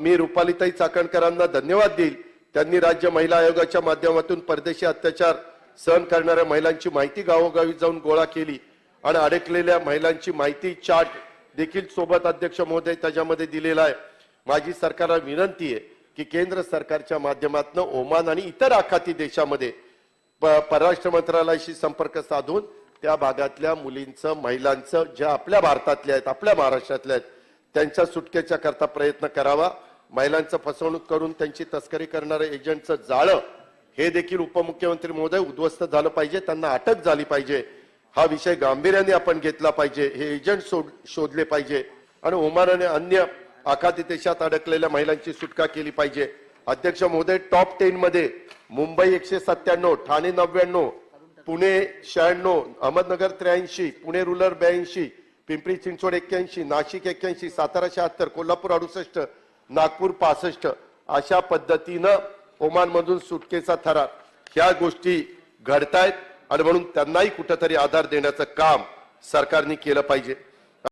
मी रुपालीताई चाकणकरांना धन्यवाद देईल. त्यांनी राज्य महिला आयोगाच्या माध्यमातून परदेशी अत्याचार सहन करणाऱ्या महिलांची माहिती गावोगावी जाऊन गोळा केली आणि अडकलेल्या महिलांची माहिती चार्ट देखील सोबत अध्यक्ष महोदय त्याच्यामध्ये दिलेला आहे. माझी सरकारला विनंती आहे की केंद्र सरकारच्या माध्यमातून ओमान आणि इतर आखाती देशामध्ये परराष्ट्र मंत्रालयाशी संपर्क साधून त्या भागातल्या मुलींचं महिलांचं ज्या आपल्या भारतातल्या आहेत आपल्या महाराष्ट्रातल्या आहेत त्यांच्या सुटकेच्या करता प्रयत्न करावा. महिलांचं फसवणूक करून त्यांची तस्करी करणाऱ्या एजंटचं जाळं हे देखील उपमुख्यमंत्री महोदय उद्ध्वस्त झालं पाहिजे त्यांना अटक झाली पाहिजे. हा विषय गांभीर्याने आपण घेतला पाहिजे हे एजंट शोध शोधले पाहिजे. आणि ओमानाने अन्य आखाती देशात अडकलेल्या महिलांची सुटका केली पाहिजे. अध्यक्ष महोदय टॉप टेन मध्ये मुंबई एकशे सत्त्याण्णव ठाणे नव्याण्णव पुणे शहाण्णव अहमदनगर त्र्याऐंशी पुणे रुरल ब्याऐंशी पिंपरी चिंचवड एक्क्याऐंशी नाशिक एक्क्याऐंशी सातारा शहात्तर कोल्हापूर अडुसष्ट नागपूर पासष्ट अशा पद्धतीनं ओमानमधून सुटकेचा थरार. ह्या गोष्टी घडतायत आणि म्हणून त्यांनाही कुठंतरी आधार देण्याचं काम सरकारने केलं पाहिजे.